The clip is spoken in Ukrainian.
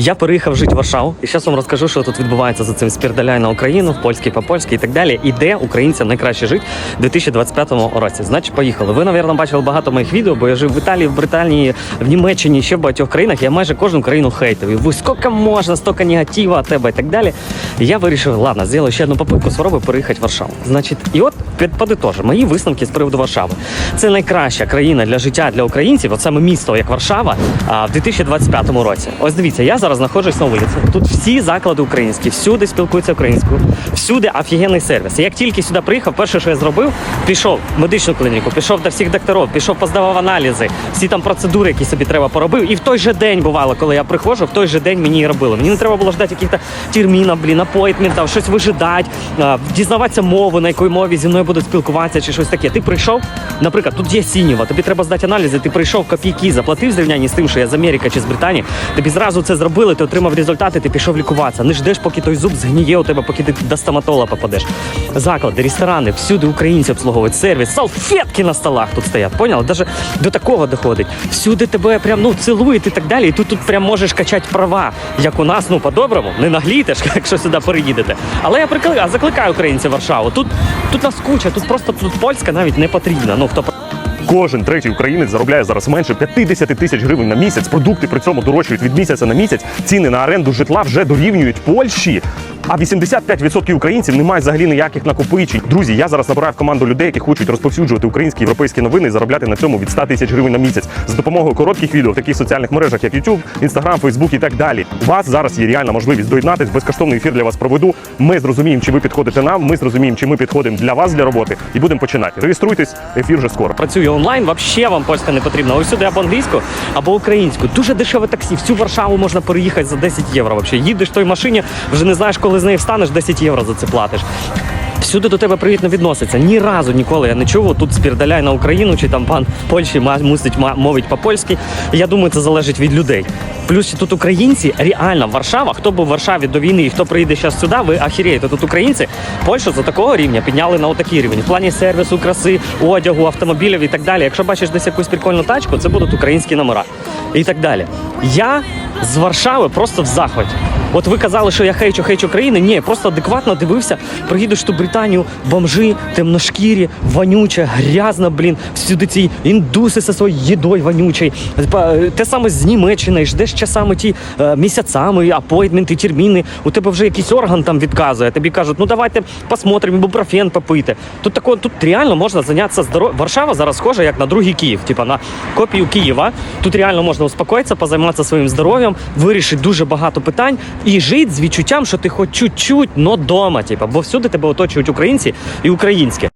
Я переїхав жити в Варшаву, і зараз вам розкажу, що тут відбувається за цим спірдаляй на Україну, в польській, по польській і так далі. І де українцям найкраще жити в 2025 році. Значить, поїхали. Ви, напевно, бачили багато моїх відео, бо я жив в Італії, в Британії, в Німеччині, ще в багатьох країнах. Я майже кожну країну хейтив. І ви скільки можна, стільки негатива тебе і так далі. Я вирішив, ладно, зроблю ще одну попитку, спробую переїхати в Варшаву. Значить, і от під подитожу, мої висновки з приводу Варшави. Це найкраща країна для життя для українців, от саме місто, як Варшава, в 2025 році. Ось дивіться, я зараз знаходжусь на вулиці. Тут всі заклади українські, всюди спілкуються українською, всюди офігенний сервіс. Як тільки сюди приїхав, перше, що я зробив, пішов в медичну клініку, пішов до всих докторів, пішов поздавав аналізи, всі там процедури, які собі треба поробив. І в той же день бувало, коли я приходжу, в той же день мені і робили. Мені не треба було ждати якихось термінів, блін, апойтментів, щось вижидати, дізнаватися мову, на якій мові зі мною будуть спілкуватися чи щось таке. Ти прийшов, наприклад, тут є сінєва, тобі треба здати аналізи, ти прийшов копійки, заплатив зрівнянні з тим, що я з Америки чи з Британії. Тобі зразу це зробили, ти отримав результати, ти пішов лікуватися. Не ждеш, поки той зуб згніє у тебе, поки ти до стоматолога попадеш. Заклади, ресторани, всюди українці обслуговують сервіс, салфетки на столах тут стоять. Поняв? Даже до такого доходить. Всюди тебе прям ну цілують і так далі. І тут тут прям можеш качати права, як у нас, ну по-доброму, не наглієш, якщо сюди переїдете. Але я прикликаю, закликаю українців Варшаву. Тут тут нас куча, тут просто тут польська навіть не потрібна. Ну хто Кожен третій українець заробляє зараз менше 50 тисяч гривень на місяць. Продукти при цьому дорожчають від місяця на місяць. Ціни на оренду житла вже дорівнюють Польщі. А 85% українців не мають взагалі ніяких накопичень. Друзі, я зараз набираю в команду людей, які хочуть розповсюджувати українські європейські новини і заробляти на цьому від 100 тисяч гривень на місяць з допомогою коротких відео в таких соціальних мережах, як YouTube, Instagram, Facebook і так далі. У вас зараз є реальна можливість доєднатись. Безкоштовний ефір для вас проведу. Ми зрозуміємо, чи ви підходите нам. Ми зрозуміємо, чи ми підходимо для вас для роботи, і будемо починати. Реєструйтесь, ефір вже скоро. працює онлайн, вообще вам польська не потрібна. Ось сюди або англійську, або українську. Дуже дешеве таксі. Всю Варшаву можна переїхати за 10 євро. Вообще. Їдеш в той машині, вже не знаєш, коли з неї встанеш, 10 євро за це платиш. Всюди до тебе привітно відноситься. Ні разу ніколи я не чув. Тут спірдаляй на Україну, чи там пан Польщі мусить мовить по-польськи. Я думаю, це залежить від людей. Плюс ще тут українці, реально Варшава, хто був в Варшаві до війни і хто приїде зараз сюди, ви ахіреєте. Тут українці Польщу за такого рівня підняли на отакий рівень. В плані сервісу, краси, одягу, автомобілів і так далі. Якщо бачиш десь якусь прикольну тачку, це будуть українські номера і так далі. Я з Варшави просто в захваті. От ви казали, що я хейчу, хейчу країни. Ні, просто адекватно дивився. Приїдеш ту Британію, бомжи, темношкірі, вонюче, грязно, блін, всюди ці індуси зі своєю їдою вонючою. Те саме з Німеччини, ждеш часами ті е, місяцями, апойтменти, терміни. У тебе вже якийсь орган там відказує. Тобі кажуть, ну давайте посмотримо, ібупрофен попийте. Тут тако, тут реально можна зайнятися здоров'ям. Варшава зараз схожа як на другий Київ, типа на копію Києва. Тут реально можна успокоїтися, позайматися своїм здоров'ям, вирішити дуже багато питань і жити з відчуттям, що ти хоч чуть-чуть, но дома, типа, бо всюди тебе оточують українці і українське.